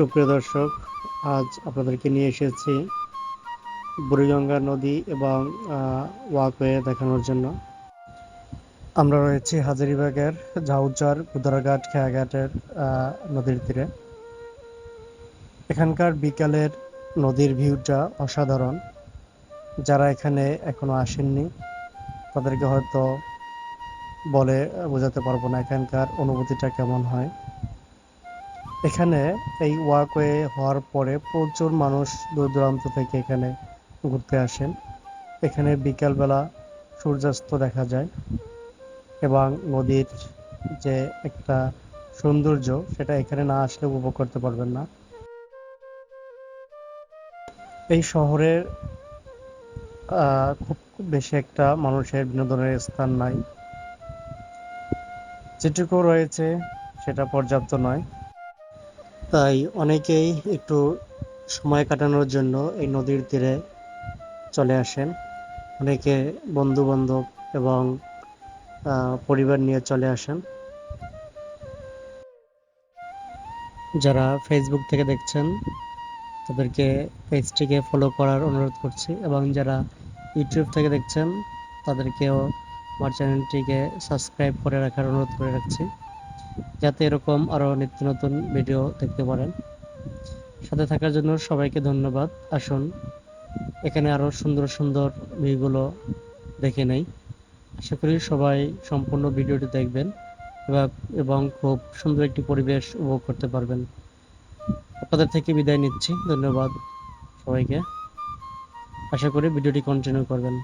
সুপ্রিয় দর্শক, আজ আপনাদেরকে নিয়ে এসেছি বুড়িগঙ্গা নদী এবং ওয়াকওয়ে দেখানোর জন্য। আমরা রয়েছি হাজারিবাগের ঝাউচার কুদারাঘাট খেয়াঘাটের নদীর তীরে। এখানকার বিকালের নদীর ভিউটা অসাধারণ। যারা এখানে এখনও আসেননি, তাদেরকে হয়তো বলে বোঝাতে পারব না এখানকার অনুভূতিটা কেমন হয়। এখানে এই ওয়াকওয়ে হওয়ার পরে প্রচুর মানুষ দূর দূরান্ত থেকে এখানে ঘুরতে আসেন। এখানে বিকালবেলা সূর্যাস্ত দেখা যায় এবং নদীর যে একটা সৌন্দর্য, সেটা এখানে না আসলে উপভোগ করতে পারবেন না। এই শহরের খুব বেশি একটা মানুষের বিনোদনের স্থান নাই। যেটুকু রয়েছে সেটা পর্যাপ্ত নয়। তাই অনেকেই একটু সময় কাটানোর জন্য এই নদীর তীরে চলে আসেন। অনেকে বন্ধু বান্ধব এবং পরিবার নিয়ে চলে আসেন। যারা ফেসবুক থেকে দেখছেন, তাদেরকে পেজটিকে ফলো করার অনুরোধ করছি এবং যারা ইউটিউব থেকে দেখছেন, তাদেরকেও আমার চ্যানেলটিকে সাবস্ক্রাইব করে রাখার অনুরোধ করে রাখছি। যাতে এরকম আরও নিত্য নতুন ভিডিও দেখতে পারেন। সাথে থাকার জন্য সবাইকে ধন্যবাদ। আসুন, এখানে আরও সুন্দর সুন্দর ভিউগুলো দেখে নেই। আশা করি সবাই সম্পূর্ণ ভিডিওটি দেখবেন এবং এবং খুব সুন্দর একটি পরিবেশ উপভোগ করতে পারবেন। আপনাদের থেকে বিদায় নিচ্ছি। ধন্যবাদ সবাইকে। আশা করি ভিডিওটি কন্টিনিউ করবেন।